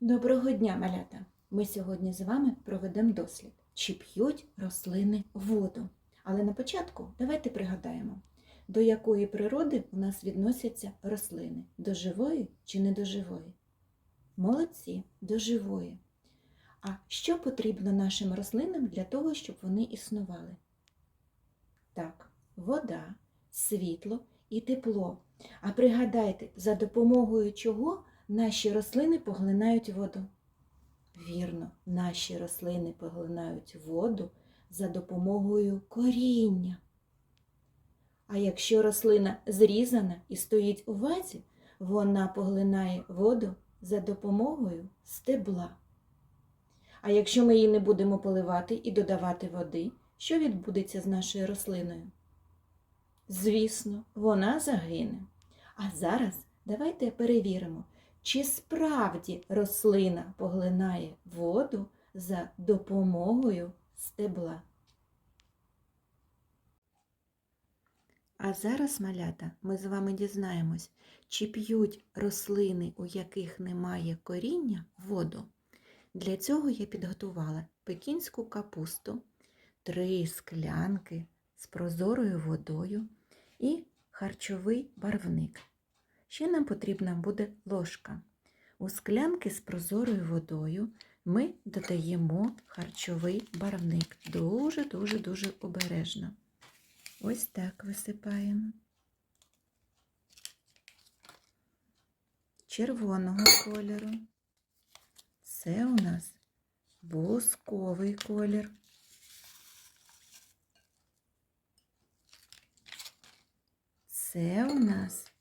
Доброго дня, малята! Ми сьогодні з вами проведемо дослід, чи п'ють рослини воду. Але на початку давайте пригадаємо, до якої природи у нас відносяться рослини до живої чи не до живої? Молодці, до живої. А що потрібно нашим рослинам для того, щоб вони існували? Так, вода, світло і тепло. А пригадайте, за допомогою чого наші рослини поглинають воду? Вірно, наші рослини поглинають воду за допомогою коріння. А якщо рослина зрізана і стоїть у вазі, вона поглинає воду за допомогою стебла. А якщо ми її не будемо поливати і додавати води, що відбудеться з нашою рослиною? Звісно, вона загине. А зараз давайте перевіримо, чи справді рослина поглинає воду за допомогою стебла. А зараз, малята, ми з вами дізнаємось, чи п'ють рослини, у яких немає коріння, воду. Для цього я підготувала пекінську капусту, три склянки з прозорою водою і харчовий барвник. Ще нам потрібна буде ложка. У склянки з прозорою водою ми додаємо харчовий барвник. Дуже-дуже-дуже обережно. Ось так висипаємо. Червоного кольору. Це у нас бусковий колір. Це у нас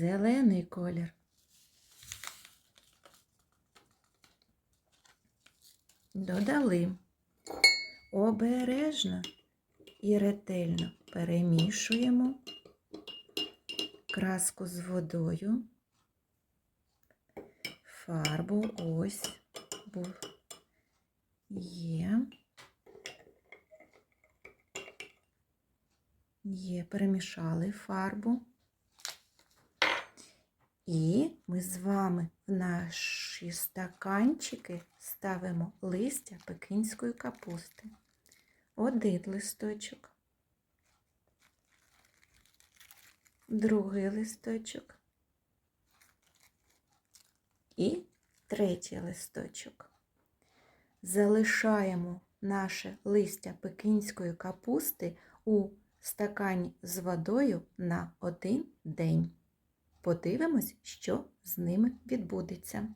зелений колір. Додали обережно і ретельно перемішуємо краску з водою, фарбу ось є. Є, перемішали фарбу. І ми з вами в наші стаканчики ставимо листя пекінської капусти. Один листочок, другий листочок і третій листочок. Залишаємо наше листя пекінської капусти у стакані з водою на один день. Подивимось, що з ними відбудеться.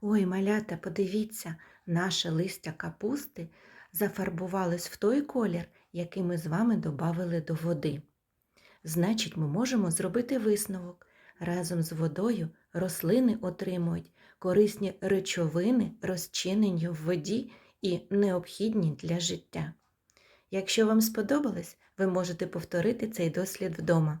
Ой, малята, подивіться, наше листя капусти зафарбувалось в той колір, який ми з вами додали до води. Значить, ми можемо зробити висновок. Разом з водою рослини отримують корисні речовини, розчинені в воді і необхідні для життя. Якщо вам сподобалось, ви можете повторити цей дослід вдома.